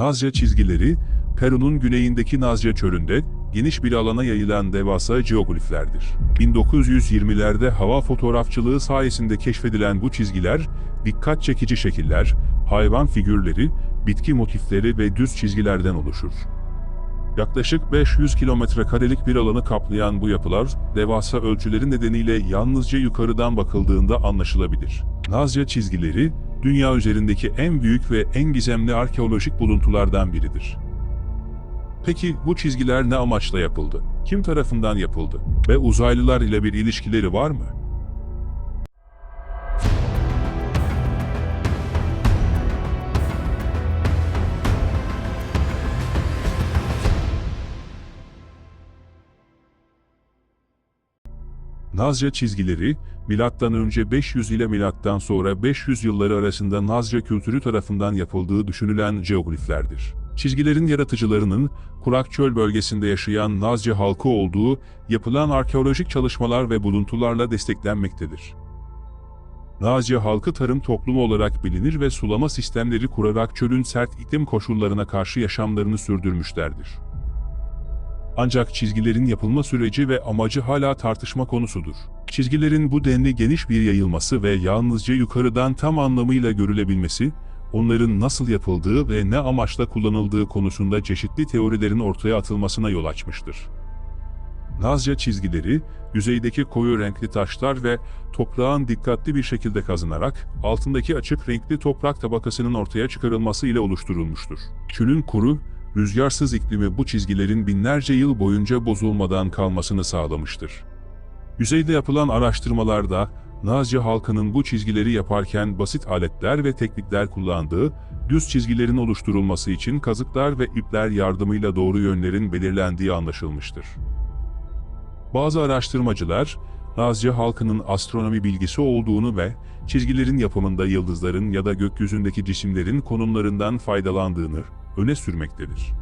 Nazca çizgileri, Peru'nun güneyindeki Nazca çölünde geniş bir alana yayılan devasa jeogliflerdir. 1920'lerde hava fotoğrafçılığı sayesinde keşfedilen bu çizgiler, dikkat çekici şekiller, hayvan figürleri, bitki motifleri ve düz çizgilerden oluşur. Yaklaşık 500 kilometre karelik bir alanı kaplayan bu yapılar, devasa ölçüleri nedeniyle yalnızca yukarıdan bakıldığında anlaşılabilir. Nazca çizgileri, dünya üzerindeki en büyük ve en gizemli arkeolojik buluntulardan biridir. Peki bu çizgiler ne amaçla yapıldı? Kim tarafından yapıldı? Ve uzaylılar ile bir ilişkileri var mı? Nazca çizgileri, önce 500 ile sonra 500 yılları arasında Nazca kültürü tarafından yapıldığı düşünülen jeogliflerdir. Çizgilerin yaratıcılarının kurak çöl bölgesinde yaşayan Nazca halkı olduğu yapılan arkeolojik çalışmalar ve buluntularla desteklenmektedir. Nazca halkı tarım toplumu olarak bilinir ve sulama sistemleri kurarak çölün sert iklim koşullarına karşı yaşamlarını sürdürmüşlerdir. Ancak çizgilerin yapılma süreci ve amacı hala tartışma konusudur. Çizgilerin bu denli geniş bir yayılması ve yalnızca yukarıdan tam anlamıyla görülebilmesi, onların nasıl yapıldığı ve ne amaçla kullanıldığı konusunda çeşitli teorilerin ortaya atılmasına yol açmıştır. Nazca çizgileri, yüzeydeki koyu renkli taşlar ve toprağın dikkatli bir şekilde kazınarak altındaki açık renkli toprak tabakasının ortaya çıkarılması ile oluşturulmuştur. Çölün kuru, rüzgarsız iklimi bu çizgilerin binlerce yıl boyunca bozulmadan kalmasını sağlamıştır. Yüzeyde yapılan araştırmalarda Nazca halkının bu çizgileri yaparken basit aletler ve teknikler kullandığı, düz çizgilerin oluşturulması için kazıklar ve ipler yardımıyla doğru yönlerin belirlendiği anlaşılmıştır. Bazı araştırmacılar, Nazca halkının astronomi bilgisi olduğunu ve çizgilerin yapımında yıldızların ya da gökyüzündeki cisimlerin konumlarından faydalandığını öne sürmektedir.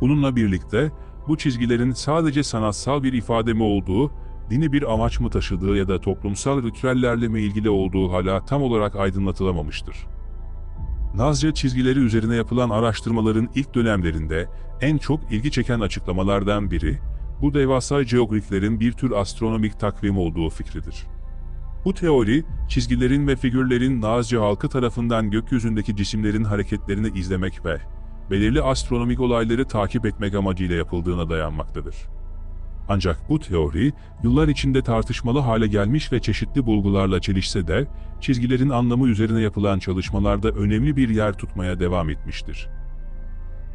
Bununla birlikte bu çizgilerin sadece sanatsal bir ifade mi olduğu, dini bir amaç mı taşıdığı ya da toplumsal ritüellerle mi ilgili olduğu hala tam olarak aydınlatılamamıştır. Nazca çizgileri üzerine yapılan araştırmaların ilk dönemlerinde en çok ilgi çeken açıklamalardan biri, bu devasa jeogliflerin bir tür astronomik takvim olduğu fikridir. Bu teori, çizgilerin ve figürlerin Nazca halkı tarafından gökyüzündeki cisimlerin hareketlerini izlemek ve belirli astronomik olayları takip etmek amacıyla yapıldığına dayanmaktadır. Ancak bu teori, yıllar içinde tartışmalı hale gelmiş ve çeşitli bulgularla çelişse de, çizgilerin anlamı üzerine yapılan çalışmalarda önemli bir yer tutmaya devam etmiştir.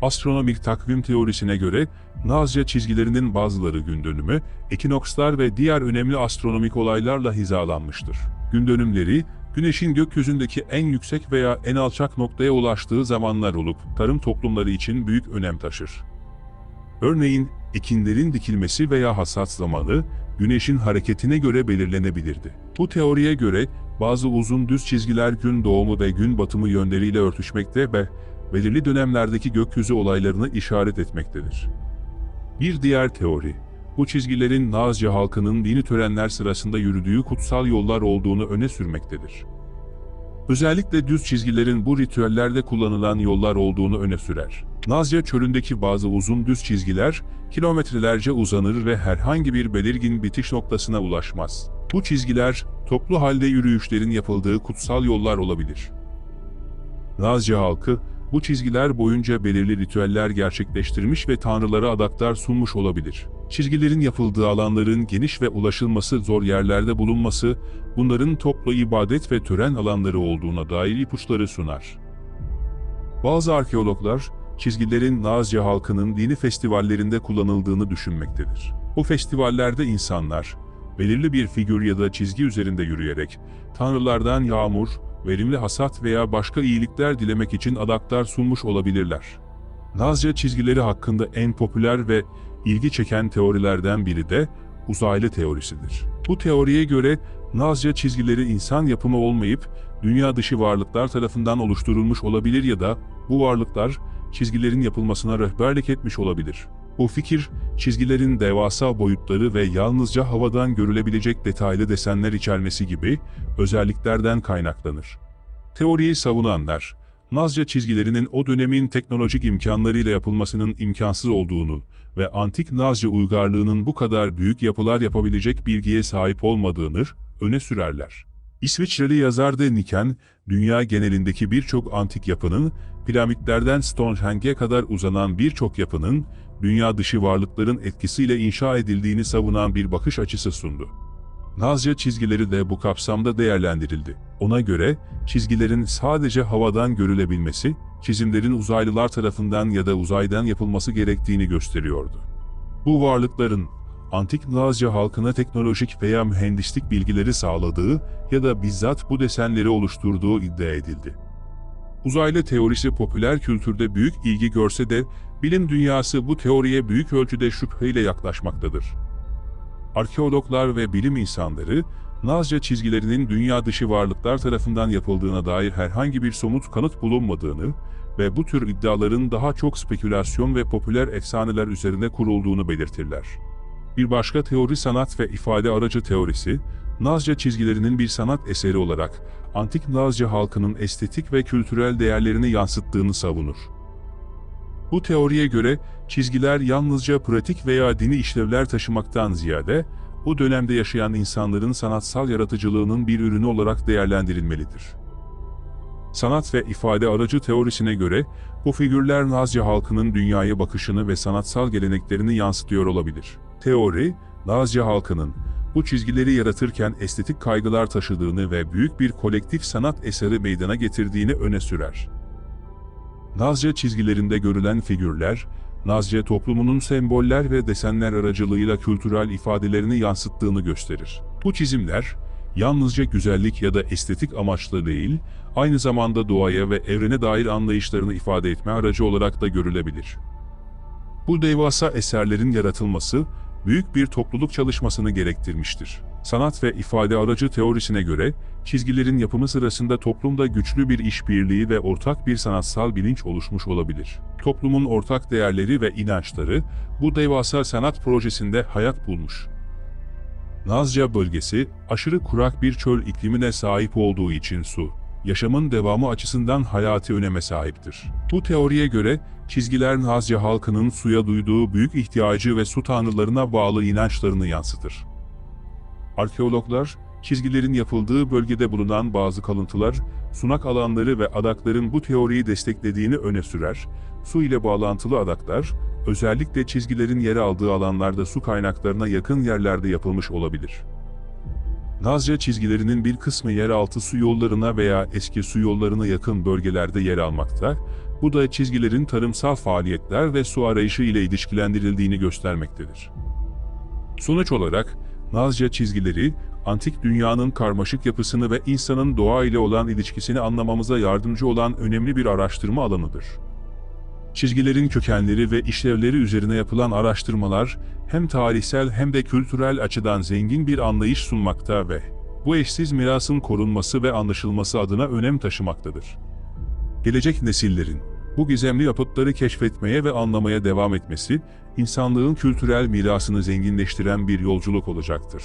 Astronomik takvim teorisine göre, Nazca çizgilerinin bazıları gün dönümü, ekinokslar ve diğer önemli astronomik olaylarla hizalanmıştır. Gün dönümleri, Güneşin gökyüzündeki en yüksek veya en alçak noktaya ulaştığı zamanlar olup, tarım toplumları için büyük önem taşır. Örneğin, ekinlerin dikilmesi veya hasat zamanı, güneşin hareketine göre belirlenebilirdi. Bu teoriye göre, bazı uzun düz çizgiler gün doğumu ve gün batımı yönleriyle örtüşmekte ve belirli dönemlerdeki gökyüzü olaylarını işaret etmektedir. Bir diğer teori, bu çizgilerin Nazca halkının dini törenler sırasında yürüdüğü kutsal yollar olduğunu öne sürmektedir. Özellikle düz çizgilerin bu ritüellerde kullanılan yollar olduğunu öne sürer. Nazca çölündeki bazı uzun düz çizgiler kilometrelerce uzanır ve herhangi bir belirgin bitiş noktasına ulaşmaz. Bu çizgiler toplu halde yürüyüşlerin yapıldığı kutsal yollar olabilir. Nazca halkı bu çizgiler boyunca belirli ritüeller gerçekleştirmiş ve tanrılara adaklar sunmuş olabilir. Çizgilerin yapıldığı alanların geniş ve ulaşılması zor yerlerde bulunması, bunların toplu ibadet ve tören alanları olduğuna dair ipuçları sunar. Bazı arkeologlar, çizgilerin Nazca halkının dini festivallerinde kullanıldığını düşünmektedir. Bu festivallerde insanlar, belirli bir figür ya da çizgi üzerinde yürüyerek, tanrılardan yağmur, verimli hasat veya başka iyilikler dilemek için adaklar sunmuş olabilirler. Nazca çizgileri hakkında en popüler ve ilgi çeken teorilerden biri de uzaylı teorisidir. Bu teoriye göre Nazca çizgileri insan yapımı olmayıp dünya dışı varlıklar tarafından oluşturulmuş olabilir ya da bu varlıklar çizgilerin yapılmasına rehberlik etmiş olabilir. Bu fikir, çizgilerin devasa boyutları ve yalnızca havadan görülebilecek detaylı desenler içermesi gibi özelliklerden kaynaklanır. Teoriyi savunanlar, Nazca çizgilerinin o dönemin teknolojik imkanlarıyla yapılmasının imkansız olduğunu ve antik Nazca uygarlığının bu kadar büyük yapılar yapabilecek bilgiye sahip olmadığını öne sürerler. İsviçreli yazar de Niken, dünya genelindeki birçok antik yapının, piramitlerden Stonehenge'e kadar uzanan birçok yapının, dünya dışı varlıkların etkisiyle inşa edildiğini savunan bir bakış açısı sundu. Nazca çizgileri de bu kapsamda değerlendirildi. Ona göre çizgilerin sadece havadan görülebilmesi, çizimlerin uzaylılar tarafından ya da uzaydan yapılması gerektiğini gösteriyordu. Bu varlıkların antik Nazca halkına teknolojik veya mühendislik bilgileri sağladığı ya da bizzat bu desenleri oluşturduğu iddia edildi. Uzaylı teorisi popüler kültürde büyük ilgi görse de bilim dünyası bu teoriye büyük ölçüde şüpheyle yaklaşmaktadır. Arkeologlar ve bilim insanları, Nazca çizgilerinin dünya dışı varlıklar tarafından yapıldığına dair herhangi bir somut kanıt bulunmadığını ve bu tür iddiaların daha çok spekülasyon ve popüler efsaneler üzerine kurulduğunu belirtirler. Bir başka teori sanat ve ifade aracı teorisi, Nazca çizgilerinin bir sanat eseri olarak antik Nazca halkının estetik ve kültürel değerlerini yansıttığını savunur. Bu teoriye göre çizgiler yalnızca pratik veya dini işlevler taşımaktan ziyade, bu dönemde yaşayan insanların sanatsal yaratıcılığının bir ürünü olarak değerlendirilmelidir. Sanat ve ifade aracı teorisine göre, bu figürler Nazca halkının dünyaya bakışını ve sanatsal geleneklerini yansıtıyor olabilir. Teori, Nazca halkının bu çizgileri yaratırken estetik kaygılar taşıdığını ve büyük bir kolektif sanat eseri meydana getirdiğini öne sürer. Nazca çizgilerinde görülen figürler, Nazca toplumunun semboller ve desenler aracılığıyla kültürel ifadelerini yansıttığını gösterir. Bu çizimler, yalnızca güzellik ya da estetik amaçlı değil, aynı zamanda doğaya ve evrene dair anlayışlarını ifade etme aracı olarak da görülebilir. Bu devasa eserlerin yaratılması, büyük bir topluluk çalışmasını gerektirmiştir. Sanat ve ifade aracı teorisine göre, çizgilerin yapımı sırasında toplumda güçlü bir işbirliği ve ortak bir sanatsal bilinç oluşmuş olabilir. Toplumun ortak değerleri ve inançları, bu devasa sanat projesinde hayat bulmuş. Nazca bölgesi, aşırı kurak bir çöl iklimine sahip olduğu için su, yaşamın devamı açısından hayati öneme sahiptir. Bu teoriye göre, çizgiler Nazca halkının suya duyduğu büyük ihtiyacı ve su tanrılarına bağlı inançlarını yansıtır. Arkeologlar, çizgilerin yapıldığı bölgede bulunan bazı kalıntılar, sunak alanları ve adakların bu teoriyi desteklediğini öne sürer. Su ile bağlantılı adaklar, özellikle çizgilerin yer aldığı alanlarda su kaynaklarına yakın yerlerde yapılmış olabilir. Nazca çizgilerinin bir kısmı yeraltı su yollarına veya eski su yollarına yakın bölgelerde yer almakta, bu da çizgilerin tarımsal faaliyetler ve su arayışı ile ilişkilendirildiğini göstermektedir. Sonuç olarak, Nazca çizgileri, antik dünyanın karmaşık yapısını ve insanın doğa ile olan ilişkisini anlamamıza yardımcı olan önemli bir araştırma alanıdır. Çizgilerin kökenleri ve işlevleri üzerine yapılan araştırmalar, hem tarihsel hem de kültürel açıdan zengin bir anlayış sunmakta ve bu eşsiz mirasın korunması ve anlaşılması adına önem taşımaktadır. Gelecek nesillerin bu gizemli yapıtları keşfetmeye ve anlamaya devam etmesi, insanlığın kültürel mirasını zenginleştiren bir yolculuk olacaktır.